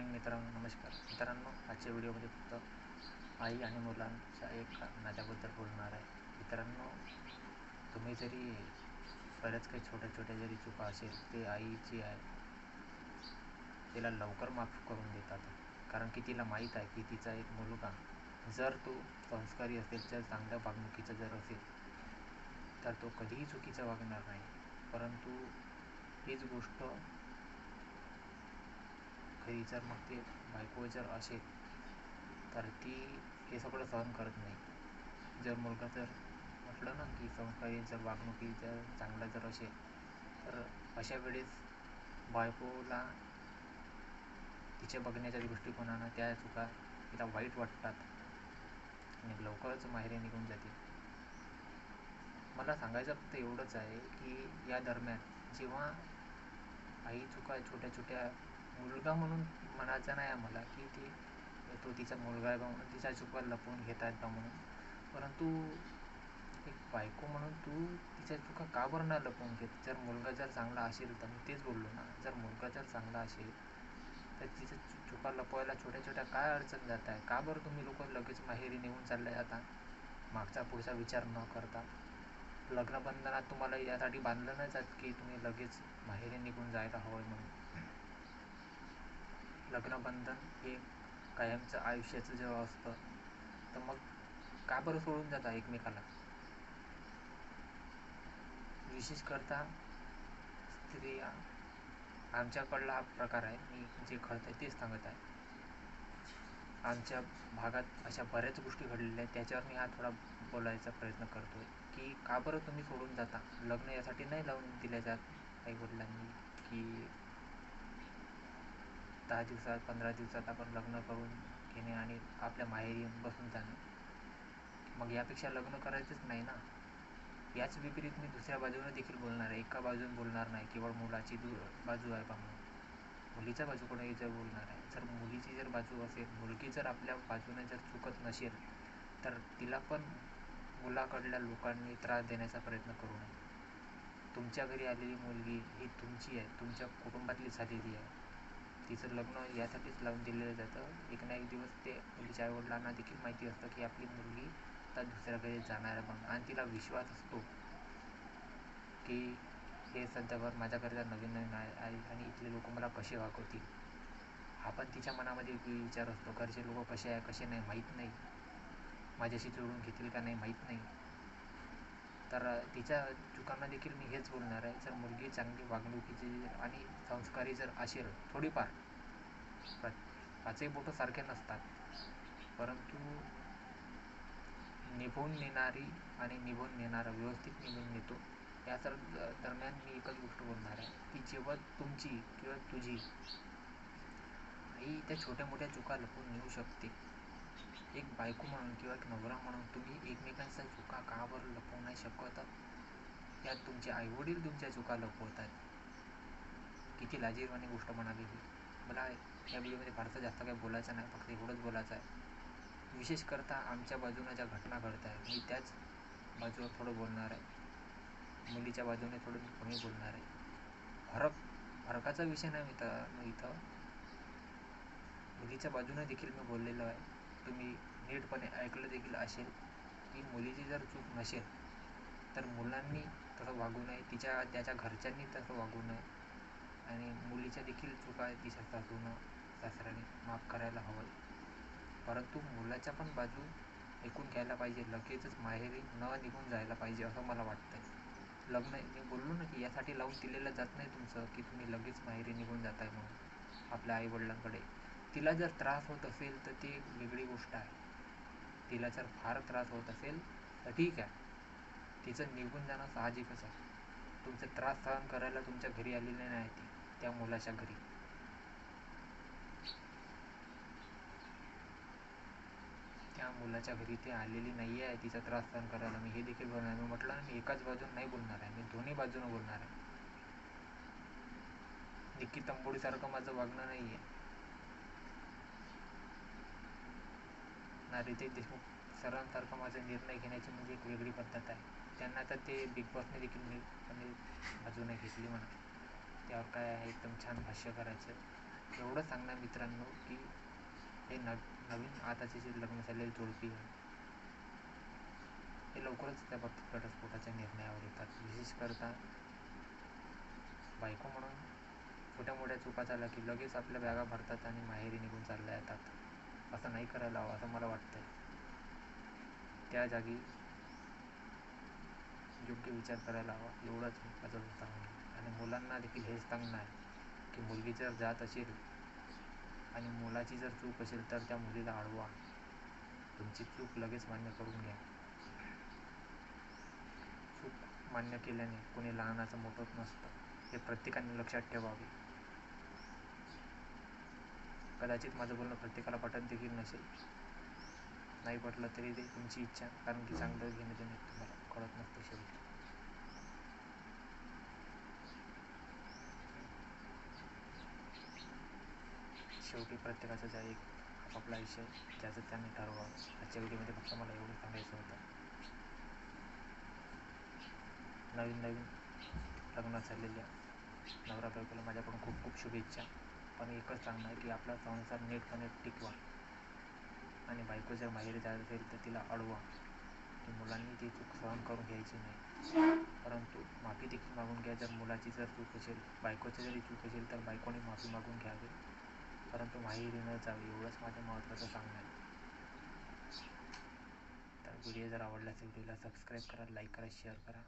Morning मित्रांनो नमस्कार. मित्रांनो आजच्या व्हिडिओमध्ये फक्त आई आणि मुलांच्या एक नात्याबद्दल बोलणार आहे. मित्रांनो तुम्ही जरी बऱ्याच काही छोट्या छोट्या जरी चुका असेल ते आईची आहे तिला लवकर माफ करून देतात. कारण की तिला माहीत आहे की तिचा एक मुलगा जर तो संस्कारी असेल तर चांगल्या वागणुकीचा जर असेल तर तो कधीही चुकीचा वागणार नाही. परंतु हीच गोष्ट घरी जर मग ते बायको जर असेल तर ती हे सगळं सहन करत नाही. जर मुलगा जर म्हटलं ना की संस्कारी जर वागणुकी जर चांगला जर असेल तर अशा वेळेस बायकोला तिच्या बघण्याच्या दृष्टिकोनानं त्या चुका तिला वाईट वाटतात आणि लवकरच माहेरी निघून जाते मला सांगायचं फक्त एवढंच आहे की या दरम्यान जेव्हा आई चुका छोट्या छोट्या मुलगा म्हणून म्हणायचं नाही आम्हाला की ती तो तिचा मुलगा आहे बा म्हणून तिच्या चुका लपवून घेत आहेत बा म्हणून. परंतु एक बायको म्हणून तू तिच्या चुका का बरं नाही लपवून घेत? जर मुलगा जर चांगला असेल तर मी तेच बोललो ना. जर मुलगा जर चांगला असेल तर तिच्या चुका लपवायला छोट्या छोट्या काय अडचण जात आहे? का बरं तुम्ही लोक लगेच माहेरी निघून चालल्या जाता मागचा पुढचा विचार न करता. लग्नबंधनात तुम्हाला यासाठी बांधलं नाही जात की तुम्ही लगेच माहेरी निघून जायला हवं म्हणून. लग्नबंधन हे कायमचं आयुष्याचं जेव्हा असतं तर मग का बरं सोडून जाता एकमेकाला? विशेष करता स्त्रिया आमच्याकडला हा प्रकार आहे. मी जे घडत आहे तेच सांगत आहे. आमच्या भागात अशा बऱ्याच गोष्टी घडलेल्या आहेत. त्याच्यावर मी हा थोडा बोलायचा प्रयत्न करतो आहे की का बरं तुम्ही सोडून जाता? लग्न यासाठी नाही लावून दिल्या जात आईवडिलांनी की दहा दिवसात पंधरा दिवसात आपण लग्न करून घेणे आणि आपल्या माहेरी बसून जाणे. मग यापेक्षा लग्न करायचंच नाही ना? याच विपरीत मी दुसऱ्या बाजूने देखील बोलणार आहे. एका बाजूने बोलणार नाही. केवळ मुलाची दु बाजू आहे बा मुलीच्या बाजूकडे जर बोलणार आहे. जर मुलीची जर बाजू असेल मुलगी जर आपल्या बाजूने जर चुकत नसेल तर तिला पण मुलाकडल्या लोकांनी त्रास देण्याचा प्रयत्न करू नये. तुमच्या घरी आलेली मुलगी ही तुमची आहे. तुमच्या कुटुंबातली झालेली आहे. तिचं लग्न यासाठीच लावून दिलेलं जातं. एक ना एक दिवस ते मुलीच्या आईवडिलांना देखील माहिती असतं की आपली मुलगी आता दुसऱ्याकडे जाणार आहे म्हणून. आणि तिला विश्वास असतो की हे सध्यावर माझ्याकडे नवीन नवीन आहे आणि इथले लोक मला कसे वागवतील? हा पण तिच्या मनामध्ये विचार असतो. घरचे लोक कसे आहे कसे नाही माहीत नाही. माझ्याशी जोडून घेतील का नाही माहीत नाही. तर तिच्या चुकांना देखील मी हेच बोलणार आहे. जर मुलगी चांगली वागणुकीची आणि संस्कारी जर असेल थोडीफार पाचही बोटं सारखे नसतात. परंतु निभून नेणारी आणि निभून नेणारा व्यवस्थित निभून नेतो या सर दरम्यान मी एकच गोष्ट बोलणार आहे की जेव्हा तुमची किंवा तुझी आई त्या छोट्या मोठ्या चुका लपून नेऊ शकते एक बायको म्हणून किंवा एक नवरा म्हणून तुम्ही एकमेकांच्या चुका का बरं लपवू नाही शकत? यात तुमचे आईवडील तुमच्या चुका लपवत आहेत किती लाजीरवाणी गोष्ट म्हणाली ही. मला या व्हिडिओमध्ये फारसं जास्त काही बोलायचं नाही फक्त एवढंच बोलायचं आहे. विशेष करता आमच्या बाजूनं ज्या घटना घडत आहे मी त्याच बाजूवर थोडं बोलणार आहे. मुलीच्या बाजूने थोडं मी कमी बोलणार आहे. फरक फरकाचा विषय नाही मी मित्र इथं. मुलीच्या बाजूने देखील मी बोललेलो आहे. तुम्ही नीटपणे ऐकलं देखील असेल की मुलीची जर चूक नसेल तर मुलांनी तसं वागू नये तिच्या त्याच्या घरच्यांनी तसं वागू नये. आणि मुलीच्या देखील चुका तिच्या सासूनं सासऱ्याने माफ करायला हवं. परंतु मुलाच्या पण बाजू ऐकून घ्यायला पाहिजे. लगेचच माहेरी न निघून जायला पाहिजे असं मला वाटतं आहे लग्न मी बोललो ना की यासाठी लावून दिलेलं जात नाही तुमचं की तुम्ही लगेच माहेरी निघून जात आहे म्हणून आपल्या आईवडिलांकडे. तिला जर त्रास होत असेल तर ती एक वेगळी गोष्ट आहे. तिला जर फार त्रास होत असेल तर ठीक आहे. तिचं निघून जाणं साहजिकच आहे. तुमचा त्रास सहन करायला तुमच्या घरी आलेली नाही ती त्या मुलाच्या घरी. त्या मुलाच्या घरी ते आलेली नाही आहे तिचा त्रास सहन करायला. मी हे देखील बोलणार मी म्हटलं ना मी एकाच बाजून नाही बोलणार आहे. मी दोन्ही बाजूनं बोलणार आहे. निक्की तंबोडीसारखं माझं वागणं नाही आहे ना रितेश देशमुख सरांसारखं माझा निर्णय घेण्याची म्हणजे एक वेगळी पद्धत आहे. त्यांना तर ते बिग बॉसने देखील मी म्हणजे बाजूने घेतली म्हणा. त्यावर काय आहे एकदम छान भाष्य करायचं. एवढं सांगणार मित्रांनो की हे नव नवीन आताचे जे लग्न झालेले जोडपी आहे. हे लवकरच त्या बाबतीत घटस्फोटाच्या निर्णयावर येतात. विशेष करता बायको म्हणून छोट्या मोठ्या चुका झाल्या की लगेच आपल्या बॅगा भरतात आणि माहेरी निघून चालल्या येतात असं नाही करायला हवं असं मला वाटतंय. त्या जागी योग्य विचार करायला हवा. एवढंच माझं सांगणं आणि मुलांना देखील हेच सांगणं आहे की मुलगी जर जात असेल आणि मुलाची जर चूक असेल तर त्या मुलीला अडवा. तुमची चूक लगेच मान्य करून घ्या. चूक मान्य केल्याने कोणी लहानाचं मोठं नसतं. हे प्रत्येकाने लक्षात ठेवावे. कदाचित माझं बोलणं प्रत्येकाला पटत देखील नसेल. नाही पटलं तरी ते तुमची इच्छा कारण की चांगलं घेणं देणं तुम्हाला कळत नसतं शेवटी. शेवटी प्रत्येकाचा ज्या एक आपापला आयुष्य ज्याचं त्यांनी ठरवावं. आजच्या व्हिडिओमध्ये फक्त मला एवढं सांगायचं होतं. नवीन नवीन लग्नात झालेल्या नवरा बायकोला माझ्याकडून खूप खूप शुभेच्छा. पण एकच सांगणार की आपला संसार नीटपणे टिकवा. आणि बायको जर माहेरी जात असेल तर तिला अडवा. की मुलांनी ती चूक सहन करून घ्यायची नाही. परंतु माफी देखील मागून घ्या. जर मुलाची जर चूक असेल बायकोची जरी चूक असेल तर बायकोने माफी मागून घ्यावी. परंतु माहेरी न जावे एवढंच माझं महत्त्वाचं सांगणं आहे. तर व्हिडिओ जर आवडला असेल व्हिडिओला सबस्क्राईब करा लाईक करा शेअर करा.